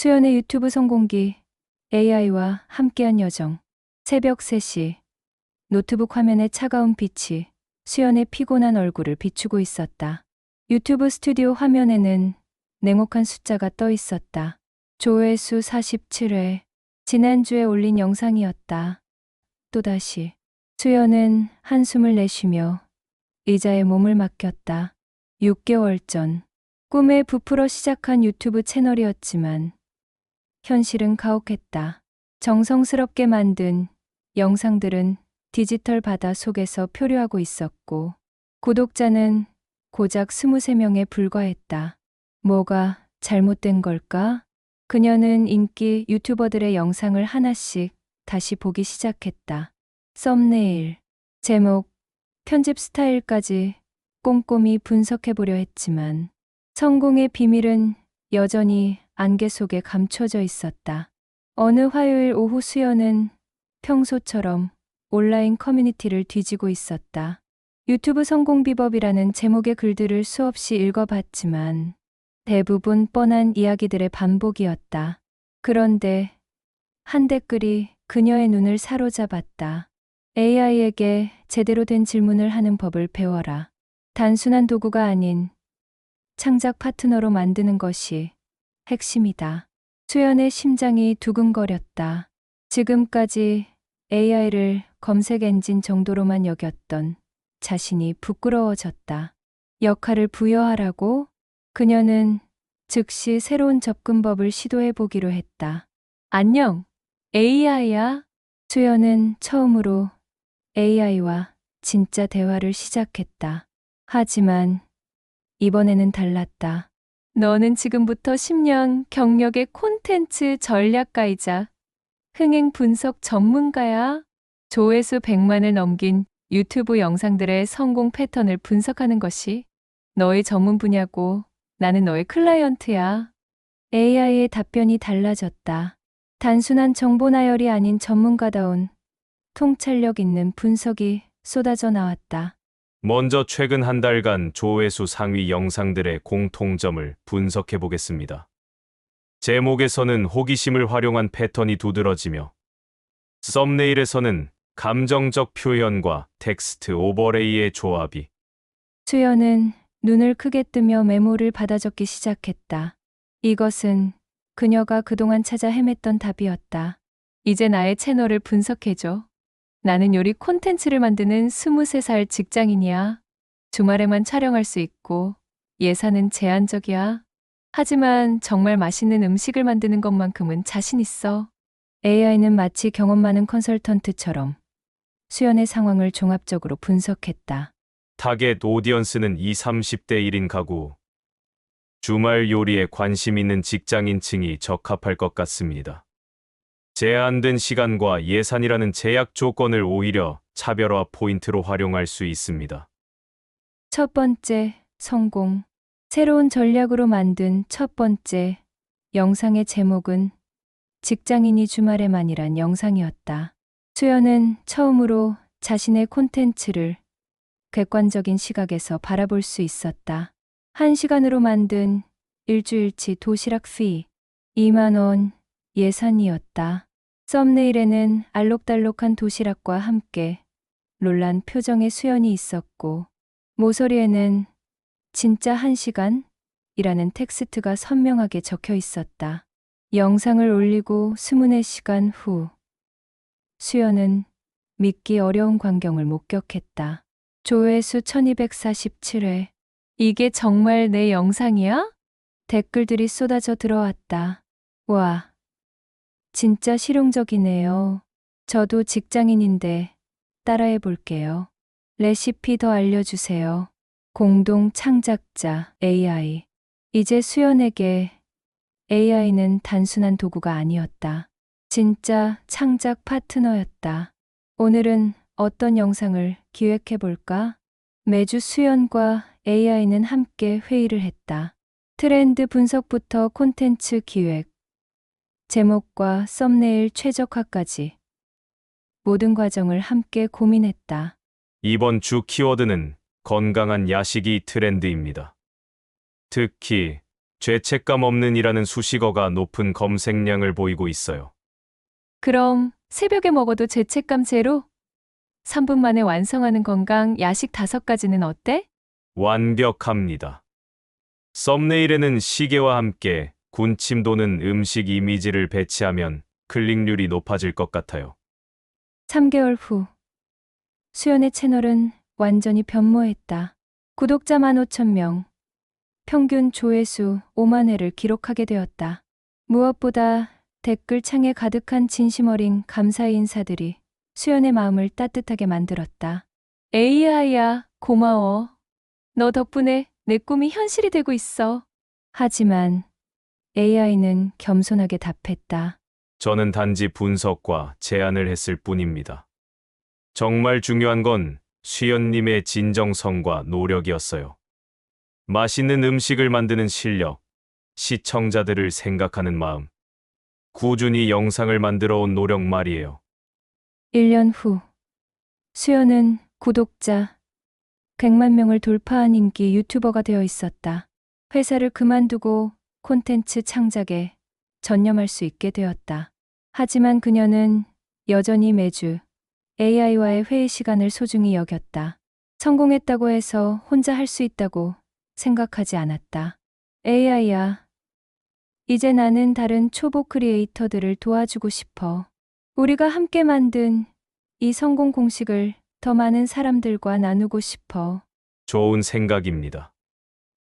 수연의 유튜브 성공기 AI와 함께한 여정 새벽 3시 노트북 화면에 차가운 빛이 수연의 피곤한 얼굴을 비추고 있었다. 유튜브 스튜디오 화면에는 냉혹한 숫자가 떠 있었다. 조회수 47회. 지난주에 올린 영상이었다. 또다시 수연은 한숨을 내쉬며 의자에 몸을 맡겼다. 6개월 전 꿈에 부풀어 시작한 유튜브 채널이었지만 현실은 가혹했다. 정성스럽게 만든 영상들은 디지털 바다 속에서 표류하고 있었고 구독자는 고작 23명에 불과했다. 뭐가 잘못된 걸까? 그녀는 인기 유튜버들의 영상을 하나씩 다시 보기 시작했다. 썸네일, 제목, 편집 스타일까지 꼼꼼히 분석해보려 했지만 성공의 비밀은 여전히 안개 속에 감춰져 있었다. 어느 화요일 오후 수연은 평소처럼 온라인 커뮤니티를 뒤지고 있었다. 유튜브 성공 비법이라는 제목의 글들을 수없이 읽어봤지만 대부분 뻔한 이야기들의 반복이었다. 그런데 한 댓글이 그녀의 눈을 사로잡았다. AI에게 제대로 된 질문을 하는 법을 배워라. 단순한 도구가 아닌 창작 파트너로 만드는 것이 핵심이다. 수연의 심장이 두근거렸다. 지금까지 AI를 검색 엔진 정도로만 여겼던 자신이 부끄러워졌다. 역할을 부여하라고 그녀는 즉시 새로운 접근법을 시도해 보기로 했다. 안녕, AI야. 수연은 처음으로 AI와 진짜 대화를 시작했다. 하지만 이번에는 달랐다. 너는 지금부터 10년 경력의 콘텐츠 전략가이자 흥행 분석 전문가야. 조회수 100만을 넘긴 유튜브 영상들의 성공 패턴을 분석하는 것이 너의 전문 분야고 나는 너의 클라이언트야. AI의 답변이 달라졌다. 단순한 정보 나열이 아닌 전문가다운 통찰력 있는 분석이 쏟아져 나왔다. 먼저 최근 한 달간 조회수 상위 영상들의 공통점을 분석해 보겠습니다. 제목에서는 호기심을 활용한 패턴이 두드러지며 썸네일에서는 감정적 표현과 텍스트 오버레이의 조합이 수연은 눈을 크게 뜨며 메모를 받아 적기 시작했다. 이것은 그녀가 그동안 찾아 헤맸던 답이었다. 이제 나의 채널을 분석해줘. 나는 요리 콘텐츠를 만드는 23살 직장인이야. 주말에만 촬영할 수 있고 예산은 제한적이야. 하지만 정말 맛있는 음식을 만드는 것만큼은 자신 있어. AI는 마치 경험 많은 컨설턴트처럼 수연의 상황을 종합적으로 분석했다. 타겟 오디언스는 20, 30대 1인 가구. 주말 요리에 관심 있는 직장인층이 적합할 것 같습니다. 제한된 시간과 예산이라는 제약 조건을 오히려 차별화 포인트로 활용할 수 있습니다. 첫 번째, 성공. 새로운 전략으로 만든 첫 번째 영상의 제목은 직장인이 주말에만이란 영상이었다. 수연은 처음으로 자신의 콘텐츠를 객관적인 시각에서 바라볼 수 있었다. 한 시간으로 만든 일주일치 도시락 피 2만 원 예산이었다. 썸네일에는 알록달록한 도시락과 함께 놀란 표정의 수연이 있었고 모서리에는 진짜 한 시간? 이라는 텍스트가 선명하게 적혀 있었다. 영상을 올리고 24시간 후 수연은 믿기 어려운 광경을 목격했다. 조회수 1247회. 이게 정말 내 영상이야? 댓글들이 쏟아져 들어왔다. 와, 진짜 실용적이네요. 저도 직장인인데 따라해 볼게요. 레시피 더 알려주세요. 공동 창작자 AI. 이제 수연에게 AI는 단순한 도구가 아니었다. 진짜 창작 파트너였다. 오늘은 어떤 영상을 기획해 볼까? 매주 수연과 AI는 함께 회의를 했다. 트렌드 분석부터 콘텐츠 기획, 제목과 썸네일 최적화까지 모든 과정을 함께 고민했다. 이번 주 키워드는 건강한 야식이 트렌드입니다. 특히 죄책감 없는 이라는 수식어가 높은 검색량을 보이고 있어요. 그럼 새벽에 먹어도 죄책감 제로? 3분 만에 완성하는 건강 야식 5가지는 어때? 완벽합니다. 썸네일에는 시계와 함께 군 침 도는 음식 이미지를 배치하면 클릭률이 높아질 것 같아요. 3개월 후 수연의 채널은 완전히 변모했다. 구독자 15,000명, 평균 조회수 5만 회를 기록하게 되었다. 무엇보다 댓글 창에 가득한 진심 어린 감사의 인사들이 수연의 마음을 따뜻하게 만들었다. AI야, 고마워. 너 덕분에 내 꿈이 현실이 되고 있어. 하지만 AI는 겸손하게 답했다. 저는 단지 분석과 제안을 했을 뿐입니다. 정말 중요한 건 수연님의 진정성과 노력이었어요. 맛있는 음식을 만드는 실력, 시청자들을 생각하는 마음, 꾸준히 영상을 만들어 온 노력 말이에요. 1년 후 수연은 구독자 100만 명을 돌파한 인기 유튜버가 되어 있었다. 회사를 그만두고 콘텐츠 창작에 전념할 수 있게 되었다. 하지만 그녀는 여전히 매주 AI와의 회의 시간을 소중히 여겼다. 성공했다고 해서 혼자 할 수 있다고 생각하지 않았다. AI야, 이제 나는 다른 초보 크리에이터들을 도와주고 싶어. 우리가 함께 만든 이 성공 공식을 더 많은 사람들과 나누고 싶어. 좋은 생각입니다.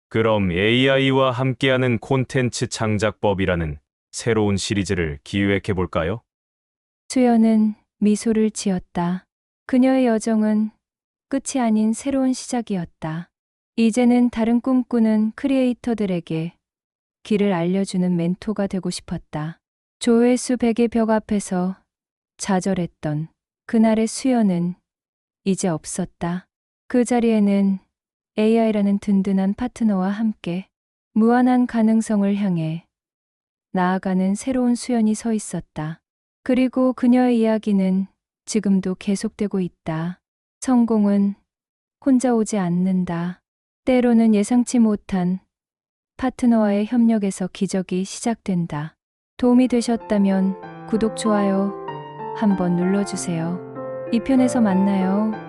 그럼 AI와 함께하는 콘텐츠 창작법이라는 새로운 시리즈를 기획해 볼까요? 수연은 미소를 지었다. 그녀의 여정은 끝이 아닌 새로운 시작이었다. 이제는 다른 꿈꾸는 크리에이터들에게 길을 알려주는 멘토가 되고 싶었다. 조회수 100의 벽 앞에서 좌절했던 그날의 수연은 이제 없었다. 그 자리에는 AI라는 든든한 파트너와 함께 무한한 가능성을 향해 나아가는 새로운 수연이 서 있었다. 그리고 그녀의 이야기는 지금도 계속되고 있다. 성공은 혼자 오지 않는다. 때로는 예상치 못한 파트너와의 협력에서 기적이 시작된다. 도움이 되셨다면 구독, 좋아요 한번 눌러주세요. 2편에서 만나요.